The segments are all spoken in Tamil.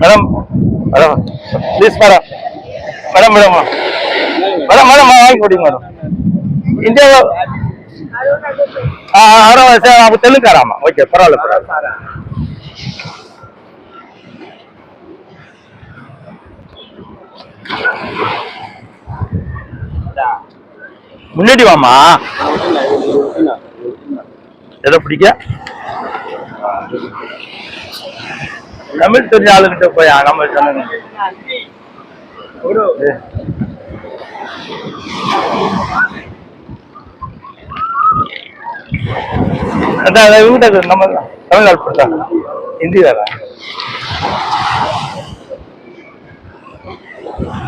Madam madam please madam madam madam madam madam வாங்கி கொடுங்க மேடம் இந்தியா ஆ ஆரோ சார் அப்போ தெலுங்காராமா ஓகே பரவாயில்ல பரவாயில்ல. முன்னாடி வாமா எதை பிடிக்க? தமிழ் தெரிஞ்ச ஆளுகிட்ட போய் நம்ம சொன்னாங்க அதான் அதான் நம்ம தமிழ்நாடு போட்டா ஹிந்தி வேற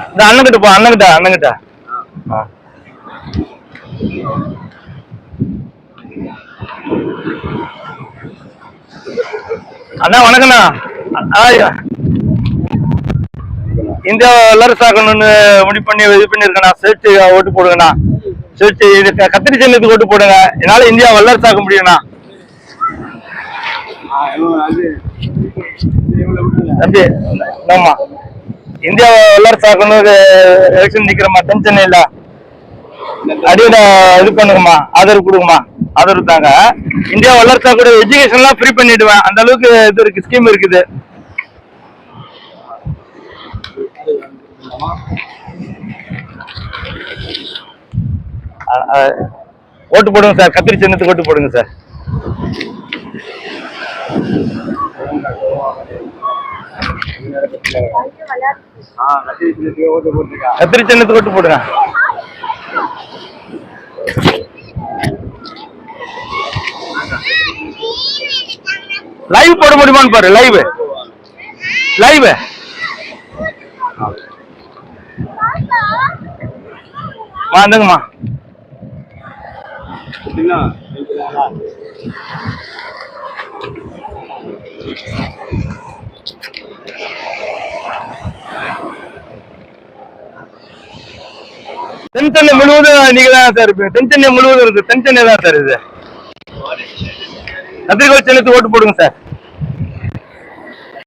இந்த அண்ணன்கிட்ட போ அண்ணன்கிட்ட அண்ணன்கிட்ட. ஆ. அண்ணா வணக்கண்ணா ஆ, இந்தியா வல்லரசு ஆக்கணும்னு முடிவு பண்ணி இது பண்ணிருக்கேண்ணா சேர்த்து ஓட்டு போடுங்கண்ணா. சேர்த்து இது கத்திரி சின்னத்துக்கு ஓட்டு போடுங்க? என்னால இந்தியா வல்லரசு ஆக்க முடியும்ண்ணா. தம்பி ஆமா இந்தியா வல்லரசு ஆக்கணும் எலெக்ஷன் நிக்கிறமா டென்ஷன் இல்லை. அடியில இது பண்ணுங்கம்மா ஆதரவு கொடுங்கம்மா. ஆதரவு தாங்க. இந்தியா வல்லரசா கூட எஜுகேஷன்லாம் ஃப்ரீ பண்ணிடுவேன். அந்த அளவுக்கு இது இருக்கு ஸ்கீம் இருக்குது. ஓட்டு போடுங்க சார். கத்திரி சின்னத்துக்கு ஓட்டு போடுங்க சார். கத்திரி சின்னத்துக்கு ஓட்டு போடுங்க. லைவ் போட முடியுமான்னு பாரு லைவ் லைவ் வாந்துங்கம்மா தென்சென்னை முழுவதும் நீங்க தான் சார் இருப்பீங்க. தென்சென்னை முழுவதும் இருக்கு. தென்சென்னை தான் சார் இது. கத்திரிக்கோள் சின்னத்துக்கு ஓட்டு போடுங்க சார்.